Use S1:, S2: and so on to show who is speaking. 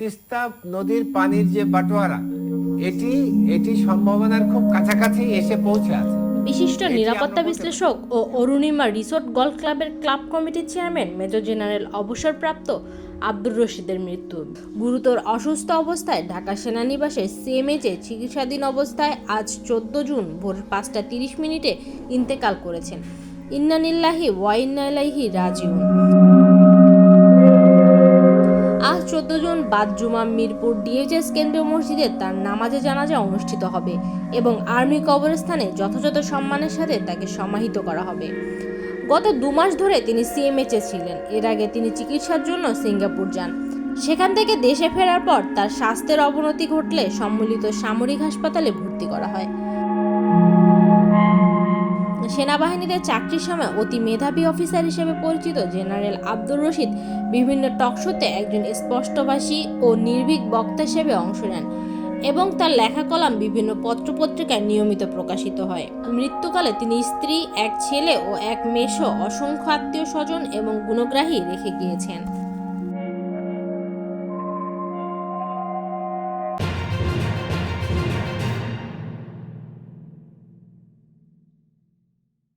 S1: তিস্তা নদীর পানির যে বাটোয়ারা এটি এটি সম্ভাবনার খুব কাছাকাছি এসে পৌঁছে আছে।
S2: বিশিষ্ট নিরাপত্তা বিশ্লেষক ও অরুণিমা রিসোর্ট গল্ফ ক্লাবের ক্লাব কমিটির চেয়ারম্যান মেজর জেনারেল অবসরপ্রাপ্ত আব্দুর রশিদের মৃত্যু। গুরুতর অসুস্থ অবস্থায় ঢাকা সেনানিবাসে সিএমএইচে চিকিৎসাধীন অবস্থায় আজ চোদ্দ জুন ভোর পাঁচটা তিরিশ মিনিটে ইন্তেকাল করেছেন। ইন্নানিল্লাহি ওয়াইন্নাইলাহি রাজিউন। চোদ্দ জুন বাদ জুমা মিরপুর ডিএইচএস কেন্দ্রীয় মসজিদে তার নামাজে জানাজা অনুষ্ঠিত হবে এবং আর্মি কবরস্থানে যথাযথ সম্মানের সাথে তাকে সমাহিত করা হবে। গত দু মাস ধরে তিনি সিএমএচে ছিলেন। এর আগে তিনি চিকিৎসার জন্য সিঙ্গাপুর যান। সেখান থেকে দেশে ফেরার পর তার স্বাস্থ্যের অবনতি ঘটলে সম্মিলিত সামরিক হাসপাতালে ভর্তি করা হয়। সেনাবাহিনীতে চাকরির সময় অতি মেধাবী অফিসার হিসেবে পরিচিত জেনারেল আব্দুর রশিদ বিভিন্ন টকশোতে একজন স্পষ্টভাষী ও নির্ভীক বক্তা হিসেবে অংশ নেন এবং তার লেখা কলাম বিভিন্ন পত্রপত্রিকায় নিয়মিত প্রকাশিত হয়। মৃত্যুকালে তিনি স্ত্রী, এক ছেলে ও এক মেষ অসংখ্য আত্মীয় স্বজন এবং গুণগ্রাহী রেখে গিয়েছেন।